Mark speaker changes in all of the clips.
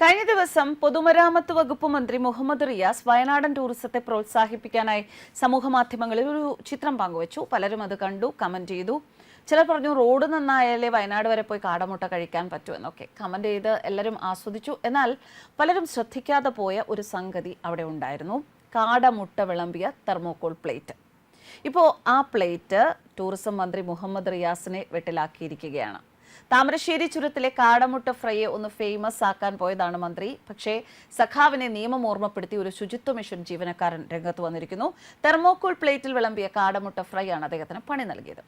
Speaker 1: കഴിഞ്ഞ ദിവസം പൊതുമരാമത്ത് വകുപ്പ് മന്ത്രി മുഹമ്മദ് റിയാസ് വയനാടൻ ടൂറിസത്തെ പ്രോത്സാഹിപ്പിക്കാനായി സമൂഹ മാധ്യമങ്ങളിൽ ഒരു ചിത്രം പങ്കുവച്ചു. പലരും അത് കണ്ടു കമന്റ് ചെയ്തു. ചിലർ പറഞ്ഞു റോഡ് നന്നായാലേ വയനാട് വരെ പോയി കാടമുട്ട കഴിക്കാൻ പറ്റൂ എന്നൊക്കെ. കമന്റ് ചെയ്ത് എല്ലാവരും ആസ്വദിച്ചു. എന്നാൽ പലരും ശ്രദ്ധിക്കാതെ പോയ ഒരു സംഗതി അവിടെ ഉണ്ടായിരുന്നു. കാടമുട്ട വിളമ്പിയ തെർമോക്കോൾ പ്ലേറ്റ്. ഇപ്പോൾ ആ പ്ലേറ്റ് ടൂറിസം മന്ത്രി മുഹമ്മദ് റിയാസിനെ വെട്ടിലാക്കിയിരിക്കുകയാണ്. താമരശ്ശേരി ചുരത്തിലെ കാടമുട്ട ഫ്രൈയെ ഒന്ന് ഫേമസ് ആക്കാൻ പോയതാണ് മന്ത്രി. പക്ഷേ സഖാവിനെ നിയമം ഓർമ്മപ്പെടുത്തി ഒരു ശുചിത്വ മിഷൻ ജീവനക്കാരൻ രംഗത്ത് വന്നിരിക്കുന്നു. തെർമോക്കോൾ പ്ലേറ്റിൽ വിളമ്പിയ കാടമുട്ട ഫ്രൈ ആണ് അദ്ദേഹത്തിന് പണി നൽകിയത്.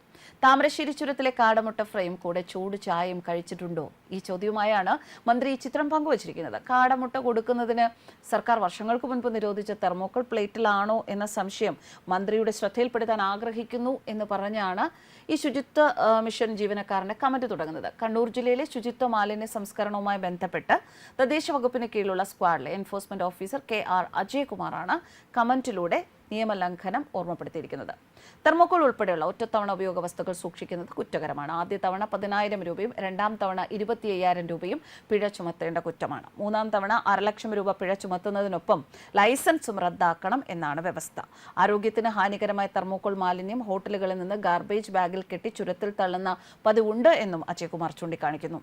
Speaker 1: താമരശ്ശേരി ചുരത്തിലെ കാടമുട്ട ഫ്രൈയും കൂടെ ചൂട് ചായയും കഴിച്ചിട്ടുണ്ടോ? ഈ ചോദ്യവുമായാണ് മന്ത്രി ഈ ചിത്രം പങ്കുവച്ചിരിക്കുന്നത്. കാടമുട്ട കൊടുക്കുന്നതിന് സർക്കാർ വർഷങ്ങൾക്ക് മുൻപ് നിരോധിച്ച തെർമോക്കോൾ പ്ലേറ്റിലാണോ എന്ന സംശയം മന്ത്രിയുടെ ശ്രദ്ധയിൽപ്പെടുത്താൻ ആഗ്രഹിക്കുന്നു എന്ന് പറഞ്ഞാണ് ഈ ശുചിത്വ മിഷൻ ജീവനക്കാരന്റെ കമന്റ് തുടങ്ങുന്നത്. കണ്ണൂർ ജില്ലയിലെ ശുചിത്വ മാലിന്യ സംസ്കരണവുമായി ബന്ധപ്പെട്ട് തദ്ദേശ വകുപ്പിന് കീഴിലുള്ള സ്ക്വാഡിലെ എൻഫോഴ്സ്മെന്റ് ഓഫീസർ കെ ആർ അജയ്കുമാറാണ് കമന്റിലൂടെ നിയമലംഘനം ഓർമ്മപ്പെടുത്തിയിരിക്കുന്നത്. തെർമോക്കോൾ ഉൾപ്പെടെയുള്ള ഒറ്റത്തവണ ഉപയോഗ വസ്തുക്കൾ സൂക്ഷിക്കുന്നത് കുറ്റകരമാണ്. ആദ്യ തവണ പതിനായിരം രൂപയും രണ്ടാം തവണ ഇരുപത്തി അയ്യായിരം രൂപയും പിഴ ചുമത്തേണ്ട കുറ്റമാണ്. മൂന്നാം തവണ അരലക്ഷം രൂപ പിഴ ചുമത്തുന്നതിനൊപ്പം ലൈസൻസും റദ്ദാക്കണം എന്നാണ് വ്യവസ്ഥ. ആരോഗ്യത്തിന് ഹാനികരമായ തെർമോക്കോൾ മാലിന്യം ഹോട്ടലുകളിൽ നിന്ന് ഗാർബേജ് ബാഗിൽ കെട്ടി ചുരത്തിൽ തള്ളുന്ന പതിവുണ്ട് എന്നും അജയ്കുമാർ ചൂണ്ടിക്കാണിക്കുന്നു.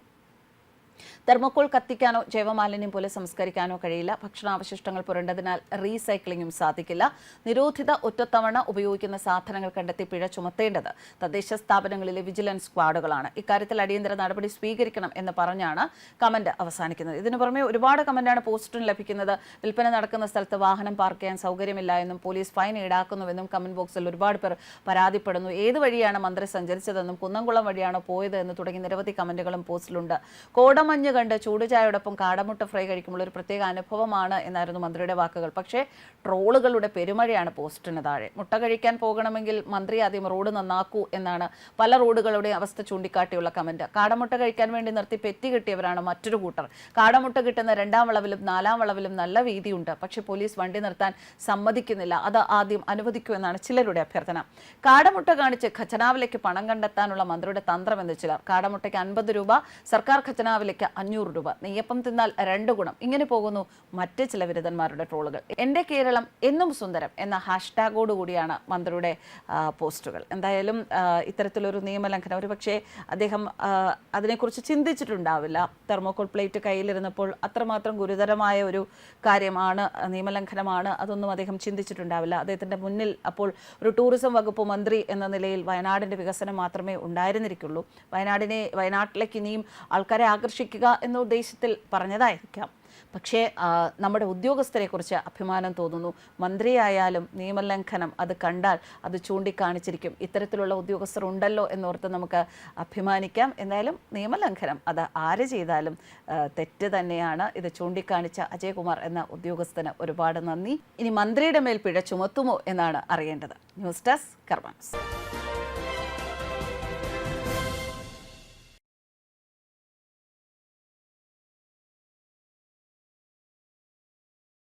Speaker 1: തെർമോക്കോൾ കത്തിക്കാനോ ജൈവമാലിന്യം പോലെ സംസ്കരിക്കാനോ കഴിയില്ല. ഭക്ഷണാവശിഷ്ടങ്ങൾ പുരണ്ടതിനാൽ റീസൈക്ലിംഗും സാധിക്കില്ല. നിരോധിത ഒറ്റത്തവണ ഉപയോഗിക്കുന്ന സാധനങ്ങൾ കണ്ടെത്തി പിഴ ചുമത്തേണ്ടത് തദ്ദേശ സ്ഥാപനങ്ങളിലെ വിജിലൻസ് സ്ക്വാഡുകളാണ്. ഇക്കാര്യത്തിൽ അടിയന്തര നടപടി സ്വീകരിക്കണം എന്ന് പറഞ്ഞാണ് കമന്റ് അവസാനിക്കുന്നത്. ഇതിനു പുറമെ ഒരുപാട് കമന്റാണ് പോസ്റ്റിന് ലഭിക്കുന്നത്. വിൽപ്പന നടക്കുന്ന സ്ഥലത്ത് വാഹനം പാർക്ക് ചെയ്യാൻ സൗകര്യമില്ല എന്നും പോലീസ് ഫൈൻ ഈടാക്കുന്നുവെന്നും കമന്റ് ബോക്സിൽ ഒരുപാട് പേർ പരാതിപ്പെടുന്നു. ഏത് വഴിയാണ് മന്ത്രി സഞ്ചരിച്ചതെന്നും കുന്നംകുളം വഴിയാണോ പോയത് എന്ന് തുടങ്ങി നിരവധി കമന്റുകളും പോസ്റ്റിലുണ്ട്. കോടമഞ്ഞ് കണ്ട് ചൂടുചായയോടൊപ്പം കാടമുട്ട ഫ്രൈ കഴിക്കുമ്പോൾ ഒരു പ്രത്യേക അനുഭവമാണ് എന്നായിരുന്നു മന്ത്രിയുടെ വാക്കുകൾ. പക്ഷേ ട്രോളുകളുടെ പെരുമഴയാണ് പോസ്റ്റിന് താഴെ. മുട്ട കഴിക്കാൻ പോകണമെങ്കിൽ മന്ത്രി ആദ്യം റോഡ് നന്നാക്കൂ എന്നാണ് പല റോഡുകളുടെയും അവസ്ഥ ചൂണ്ടിക്കാട്ടിയുള്ള കമന്റ്. കാടമുട്ട കഴിക്കാൻ വേണ്ടി നിർത്തി പെറ്റി കിട്ടിയവരാണ് മറ്റൊരു കൂട്ടർ. കാടമുട്ട കിട്ടുന്ന രണ്ടാം വളവിലും നാലാം വളവിലും നല്ല വീതിയുണ്ട്. പക്ഷേ പോലീസ് വണ്ടി നിർത്താൻ സമ്മതിക്കുന്നില്ല. അത് ആദ്യം അനുവദിക്കൂ എന്നാണ് ചിലരുടെ അഭ്യർത്ഥന. കാടമുട്ട കാണിച്ച് ഖജനാവിലേക്ക് പണം കണ്ടെത്താനുള്ള മന്ത്രിയുടെ തന്ത്രമെന്ന് ചിലർ. കാടമുട്ടയ്ക്ക് അൻപത് രൂപ സർക്കാർ ഖജനാവിലേക്ക് അഞ്ഞൂറ് രൂപ. നെയ്യപ്പം തിന്നാൽ രണ്ട് ഗുണം. ഇങ്ങനെ പോകുന്നു മറ്റ് ചില വിരുദ്ധന്മാരുടെ ട്രോളുകൾ. എന്റെ കേരളം എന്നും സുന്ദരം എന്ന ഹാഷ്ടാഗോട് കൂടിയാണ് മന്ത്രിയുടെ പോസ്റ്റുകൾ. എന്തായാലും ഇത്തരത്തിലൊരു നിയമലംഘനം ഒരു പക്ഷേ അദ്ദേഹം അതിനെക്കുറിച്ച് ചിന്തിച്ചിട്ടുണ്ടാവില്ല. തെർമോക്കോൾ പ്ലേറ്റ് കയ്യിലിരുന്നപ്പോൾ അത്രമാത്രം ഗുരുതരമായ ഒരു കാര്യമാണ് നിയമലംഘനമാണ് അതൊന്നും അദ്ദേഹം ചിന്തിച്ചിട്ടുണ്ടാവില്ല. അദ്ദേഹത്തിന്റെ മുന്നിൽ അപ്പോൾ ഒരു ടൂറിസം വകുപ്പ് മന്ത്രി എന്ന നിലയിൽ വയനാടിന്റെ വികസനം മാത്രമേ ഉണ്ടായിരുന്നിരിക്കുള്ളൂ. വയനാടിനെ വയനാട്ടിലേക്ക് ഇനിയും ആൾക്കാരെ ആകർഷിക്കുക എന്ന ഉദ്ദേശത്തിൽ പറഞ്ഞതായിരിക്കാം. പക്ഷേ നമ്മുടെ ഉദ്യോഗസ്ഥരെക്കുറിച്ച് അഭിമാനം തോന്നുന്നു. മന്ത്രിയായാലും നിയമലംഘനം അത് കണ്ടാൽ അത് ചൂണ്ടിക്കാണിച്ചിരിക്കും. ഇത്തരത്തിലുള്ള ഉദ്യോഗസ്ഥർ ഉണ്ടല്ലോ എന്നോർത്ത് നമുക്ക് അഭിമാനിക്കാം. എന്തായാലും നിയമലംഘനം അത് ആര് ചെയ്താലും തെറ്റ് തന്നെയാണ്. ഇത് ചൂണ്ടിക്കാണിച്ച അജയ്കുമാർ എന്ന ഉദ്യോഗസ്ഥന് ഒരുപാട് നന്ദി. ഇനി മന്ത്രിയുടെ മേൽ പിഴ ചുമത്തുമോ എന്നാണ് അറിയേണ്ടത്. News desk കർമാൻസ്